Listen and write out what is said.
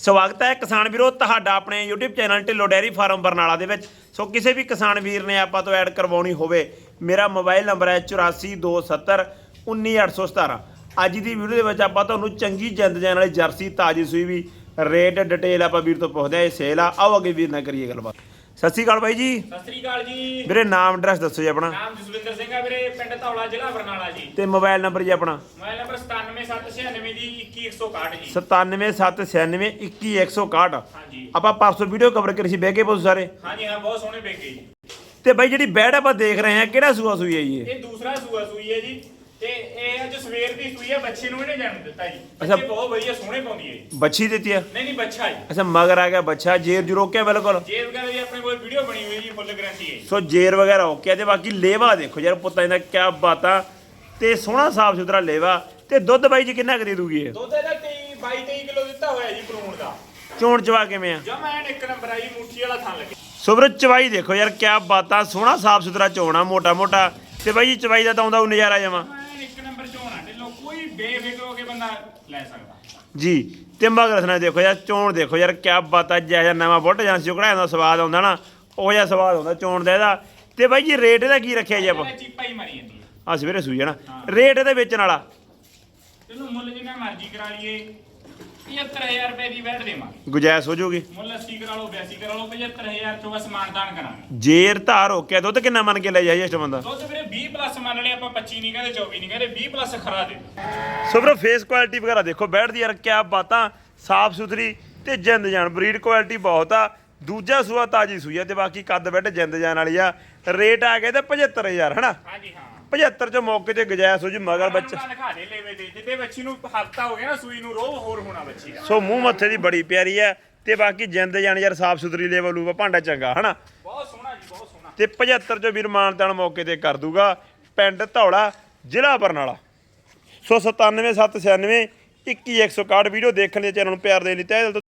ਸਵਾਗਤ ਹੈ ਕਿਸਾਨ ਵੀਰੋ ਤੁਹਾਡਾ ਆਪਣੇ YouTube channel Dhillon dairy farm Barnala ਦੇ ਵਿੱਚ। ਸੋ ਕਿਸੇ ਵੀ ਕਿਸਾਨ ਵੀਰ ਨੇ ਆਪਾਂ ਤੋਂ ਐਡ ਕਰਵਾਉਣੀ ਹੋਵੇ ਮੇਰਾ ਮੋਬਾਈਲ ਨੰਬਰ ਹੈ 8427 19817 ਅੱਜ ਦੀ ਵੀਡੀਓ ਦੇ ਵਿੱਚ ਆਪਾਂ ਤੁਹਾਨੂੰ ਚੰਗੀ ਜਿੰਦ ਜਾਨ ਵਾਲੀ ਜਰਸੀ ਤਾਜੀ ਸੂਈ ਵੀ ਰੇਟ ਡਿਟੇਲ ਆਪਾਂ ਵੀਰ ਤੋਂ ਪੁੱਛਦੇ ਆ ਇਹ ਸੇਲ ਆ। ਆਓ ਅੱਗੇ ਵੀਰ ਨਾਲ ਕਰੀਏ ਗੱਲਬਾਤ। ਸਤਿ ਸ਼੍ਰੀ ਅਕਾਲ ਬਾਈ ਜੀ। ਸਤਿ ਸ੍ਰੀ ਅਕਾਲ ਜੀ। ਵੀਰੇ ਨਾਮ ਐਡਰੈਸ ਦੱਸੋ ਜੀ ਆਪਣਾ। ਨਾਮ ਜਸਵਿੰਦਰ ਸਿੰਘ ਆ ਵੀਰੇ ਪਿੰਡ ਧੌਲਾ ਜ਼ਿਲ੍ਹਾ ਬਰਨਾਲਾ ਜੀ। ਤੇ ਮੋਬਾਈਲ ਨੰਬਰ ਜੀ ਆਪਣਾ। ਮੋਬਾਈਲ ਨੰਬਰ 97796 ਦੀ 21161 ਜੀ 97796 21161 ਹਾਂਜੀ। ਆਪਾਂ ਪਰਸੋਂ ਵੀਡੀਓ ਕਵਰ ਕਰੀ ਸੀ ਬਹਿ ਕੇ ਸਾਰੇ। ਹਾਂਜੀ ਹਾਂ ਬਹੁਤ ਸੋਹਣੇ ਬੇਕੇ ਜੀ ਤੇ ਬਾਈ ਜਿਹੜੀ ਬੈਡ ਆਪਾਂ ਦੇਖ ਰਹੇ ਹਾਂ ਕਿਹੜਾ ਸੂਆ ਸੂਈ ਹੈ ਜੀ ਇਹ? ਇਹ ਦੂਸਰਾ ਸੂਆ ਸੂਈ ਹੈ ਜੀ। ਤੇ ਇਹ ਅੱਜ ਸਵੇਰ ਦੀ ਸੂਈ ਹੈ ਬੱਚੇ ਨੂੰ ਇਹਨੇ ਜਨਮ ਦਿੱਤਾ ਜੀ। ਅੱਛਾ। ਬੱਚੇ ਬਹੁਤ ਵਧੀਆ ਸੋਹਣੇ ਪਾਉਂਦੀ ਹੈ ਜੀ। ਬੱਚੀ ਦਿੱਤੀ ਆ? ਨਹੀਂ ਨਹੀਂ ਬੱਚਾ ਜੀ। ਅੱਛਾ ਮਗਰ ਆ ਗਿਆ ਬੱਚਾ ਜੇਰ ਜੂ ਰੋਕਿਆ ਬਿਲਕੁਲ। ਜੇ ਵਗੈਰਾ ਵੀ ਆਪਣੇ ਕੋਲ ਵੀਡੀਓ ਬਣੀ ਹੋਈ ਜੀ ਫੁੱਲ ਗਾਰੰਟੀ ਹੈ ਜੀ। ਸੋ ਜੇਰ ਵਗੈਰਾ ਓਕੇ ਆ ਤੇ ਬਾਕੀ ਲੇਵਾ ਦੇਖੋ ਯਾਰ ਪੁੱਤਾਂ ਦਾ ਕਿਆ ਬਾਤਾਂ। ਤੇ ਸੋਹਣਾ ਸਾਫ਼ ਸੁਥਰਾ ਲੇਵਾ। ਤੇ ਦੁੱਧ ਬਾਈ ਜੀ ਕਿੰਨਾ ਕੁ ਦੇ ਦੂਗੀ ਇਹ? ਦੁੱਧ ਇਹਦਾ 23 22 23 ਕਿਲੋ ਦਿੱਤਾ ਹੋਇਆ ਜੀ ਪਲੂਣ ਦਾ। ਚੋਣ ਚਵਾ ਕਿਵੇਂ ਆ? ਜਮਾ ਐਨ ਇੱਕ ਨੰਬਰ ਆਈ ਮੁੱਠੀ ਵਾਲਾ ਥਾਂ ਲੱਗੇ। ਸੋ ਵੀਰੋ ਚਵਾਈ ਦੇਖੋ ਯਾਰ ਕਿਆ ਬਾਤਾਂ ਸੋਹਣਾ ਸਾਫ਼ ਸੁਥਰਾ ਚੋਣਾ ਮੋਟਾ ਮੋਟਾ। ਤੇ ਬਾਈ ਜੀ ਚਵਾਈ ਦਾ ਤਾਂ ਆਉਂਦਾ ਉਹ ਨਜ਼ਾਰਾ ਜਮਾ ਇੱਕ ਨੰਬਰ ਝੋਣਾ ਢਿੱਲੋ ਕੋਈ ਬੇਫਿਕਰ ਹੋ ਕੇ ਬੰਦਾ ਲੈ ਸਕਦਾ। ਜੀ ਤੇ ਮਗਰ ਰਸਨਾ ਦੇਖੋ ਯਾਰ ਚੋਣ ਦੇਖੋ ਯਾਰ ਕਿਆ ਬਾਤਾਂ ਜਿਹਾ ਜਿਹਾ ਨਵਾਂ ਬੁੱਟ ਜਾਂ ਚੁਕੜਾ ਦਾ ਸਵਾਦ ਆਉਂਦਾ ਨਾ ਉਹ ਜਿਹਾ ਸਵਾਦ ਆਉਂਦਾ ਚੋਣ ਦਾ ਇਹਦਾ। ਤੇ ਬਾਈ ਜੀ ਰੇਟ ਇਹਦਾ ਕੀ ਰੱਖਿਆ ਜੀ ਆਪਾਂ? ਇਹਦਾ ਚੀਪਾ ਹੀ ਮਰੀ ਜਾਂਦੀ ਹੈ। ਆ ਸਵੇਰੇ ਸੂਈ ਜਾਣਾ ਰੇਟ ਇਹਦੇ ਵੇਚਣ ਵਾਲਾ। ਤੈਨੂੰ ਮੁੱਲ ਜਿੰਨਾ ਮਰਜ਼ੀ ਕਰਾ ਲਈਏ 75000 ਰੁਪਏ ਦੀ ਵੈਟ ਦੇਵਾਂਗੇ। ਗੁਜਾਇਸ਼ ਹੋ ਜਾਊਗੀ? ਮੁੱਲ 80 ਕਰਾ ਲਓ 82 ਕਰਾ ਲਓ 75000 ਚੋਂ ਬਸ ਮਾਨਦਾਨ ਕਰਾਂਗੇ। ਜੇਰ ਧਾਰ ਹੋ ਕੇ ਦੁੱਧ ਕਿੰਨਾ ਮੰਨ ਕੇ ਲੈ ਜਾਈਏ ਇਸ ਬੰਦਾ? ਦੁੱਧ ਵੀਰੇ 20 ਪਲੱਸ ਮੰਨ ਲਿਆ ਆਪਾਂ 25 ਨਹੀਂ ਕਹਿੰਦੇ 24 ਨਹੀਂ ਕਹਿੰਦੇ 20 ਪਲੱਸ ਖਰਾ ਦੇ ਸੋ ਵੀਰੋ ਫੇਸ ਕੁਆਲਿਟੀ ਵਗੈਰਾ ਦੇਖੋ ਬੈਠਦੀ ਯਾਰ ਕਿਆ ਬਾਤਾਂ ਸਾਫ਼ ਸੁਥਰੀ ਤੇ ਜਿੰਦ ਜਾਨ ਬਰੀਡ ਕੁਆਲਿਟੀ ਬਹੁਤ ਆ। ਦੂਜਾ ਸੂਆ ਤਾਜੀ ਸੂਈ ਆ ਤੇ ਬਾਕੀ ਕੱਦ ਬੈਠ ਜਿੰਦ ਜਾਨ ਵਾਲੀ ਆ। ਰੇਟ ਆ ਗਿਆ ਤੇ 75000 ਹਨਾ? ਹਾਂਜੀ ਹਾਂ। 75 ਚ ਮੌਕੇ ਤੇ ਗੁਜਾਇਸ਼ ਹੋ ਜੀ ਮਗਰ ਬੱਚਾ। ਦਿਖਾ ਦੇ ਲੈਵੇ ਦੇ ਜਿੱਦੇ ਬੱਚੀ ਨੂੰ ਹਫਤਾ ਹੋ ਗਿਆ ਨਾ ਸੂਈ ਨੂੰ ਰੋਹ ਹੋਰ ਹੋਣਾ ਬੱਚੀ ਦਾ। ਸੋ ਮੂੰਹ ਮੱਥੇ ਦੀ ਬੜੀ ਪਿਆਰੀ ਆ ਤੇ ਬਾਕੀ ਜਿੰਦ ਜਾਨ ਯਾਰ ਸਾਫ਼ ਸੁਥਰੀ ਲੈਵਲ ਲੂਗਾ ਭਾਂਡਾ ਚੰਗਾ ਹਨਾ? ਬਹੁਤ ਸੋਹਣਾ ਜੀ ਬਹੁਤ ਸੋਹਣਾ। ਤੇ 75 ਚ ਵੀਰ ਮਾਨਤਾਨ ਮੌਕੇ ਤੇ ਕਰ ਦੂਗਾ ਪਿੰਡ ਧੌਲਾ ਜ਼ਿਲ੍ਹਾ ਬਰਨਾਲਾ। ਸੋ 97796 21161 ਵੀਡੀਓ ਦੇਖਣ ਲਈ ਚੈਨਲ ਨੂੰ ਪਿਆਰ ਦੇਣ ਲਈ ਤਹਿ ਦਿਲ ਤੋਂ